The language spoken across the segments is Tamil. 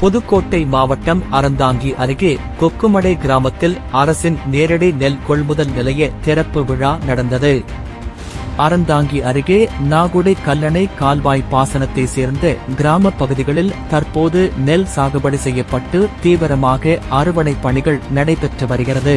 புதுக்கோட்டை மாவட்டம் அறந்தாங்கி அருகே கொக்குமடை கிராமத்தில் அரசின் நேரடி நெல் கொள்முதல் நிலைய திறப்பு விழா நடந்தது. அறந்தாங்கி அருகே நாகுடை கல்லணை கால்வாய் பாசனத்தை சேர்ந்த கிராம பகுதிகளில் தற்போது நெல் சாகுபடி செய்யப்பட்டு தீவிரமாக அறுவடை பணிகள் நடைபெற்று வருகிறது.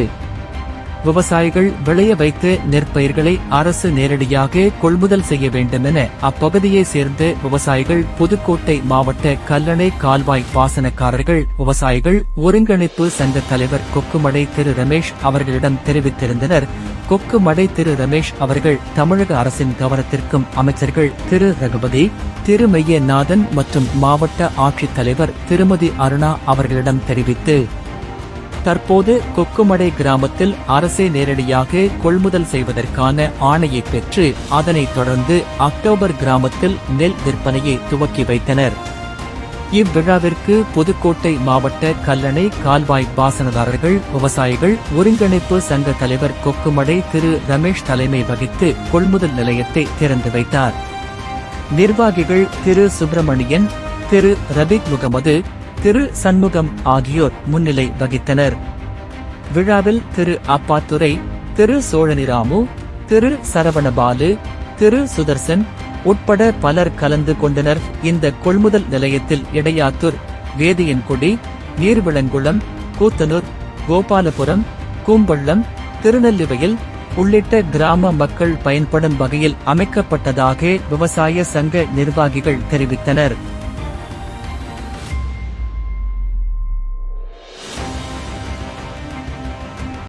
விவசாயிகள் விளைய வைத்த நெற்பயிர்களை அரசு நேரடியாக கொள்முதல் செய்ய வேண்டும் என அப்பகுதியை சேர்ந்த விவசாயிகள் புதுக்கோட்டை மாவட்ட கல்லணை கால்வாய் பாசனக்காரர்கள் விவசாயிகள் ஒருங்கிணைப்பு சங்க தலைவர் கொக்குமடை திரு ரமேஷ் அவர்களிடம் தெரிவித்திருந்தனர். கொக்குமடை திரு ரமேஷ் அவர்கள் தமிழக அரசின் கவனத்திற்கும் அமைச்சர்கள் திரு ரகுபதி திரு மெய்யநாதன் மற்றும் மாவட்ட ஆட்சித்தலைவர் திருமதி அருணா அவர்களிடம் தெரிவித்து தற்போது கொக்குமடை கிராமத்தில் அரசே நேரடியாக கொள்முதல் செய்வதற்கான ஆணையை பெற்று அதனைத் தொடர்ந்து அக்டோபர் கிராமத்தில் நெல் விற்பனையை துவக்கி வைத்தனர். இவ்விழாவிற்கு புதுக்கோட்டை மாவட்ட கல்லணை கால்வாய் பாசனதாரர்கள் விவசாயிகள் ஒருங்கிணைப்பு சங்க தலைவர் கொக்குமடை திரு ரமேஷ் தலைமை வகித்து கொள்முதல் நிலையத்தை திறந்து வைத்தார். நிர்வாகிகள் திரு சுப்பிரமணியன் திரு ரபிக் முகமது திரு சண்முகம் ஆகியோர் முன்னிலை வகித்தனர். விழாவில் திரு அப்பாத்துரை திரு சோழனிராமு திரு சரவணபாலு திரு சுதர்சன் உட்பட பலர் கலந்து கொண்டனர். இந்த கொள்முதல் நிலையத்தில் இடையாத்தூர் வேதியன்குடி நீர்விளங்குளம் கூத்தனூர் கோபாலபுரம் கூம்பள்ளம் திருநெல்லிவயல் உள்ளிட்ட கிராம மக்கள் பயன்படும் வகையில் அமைக்கப்பட்டதாக விவசாய சங்க நிர்வாகிகள் தெரிவித்தனர்.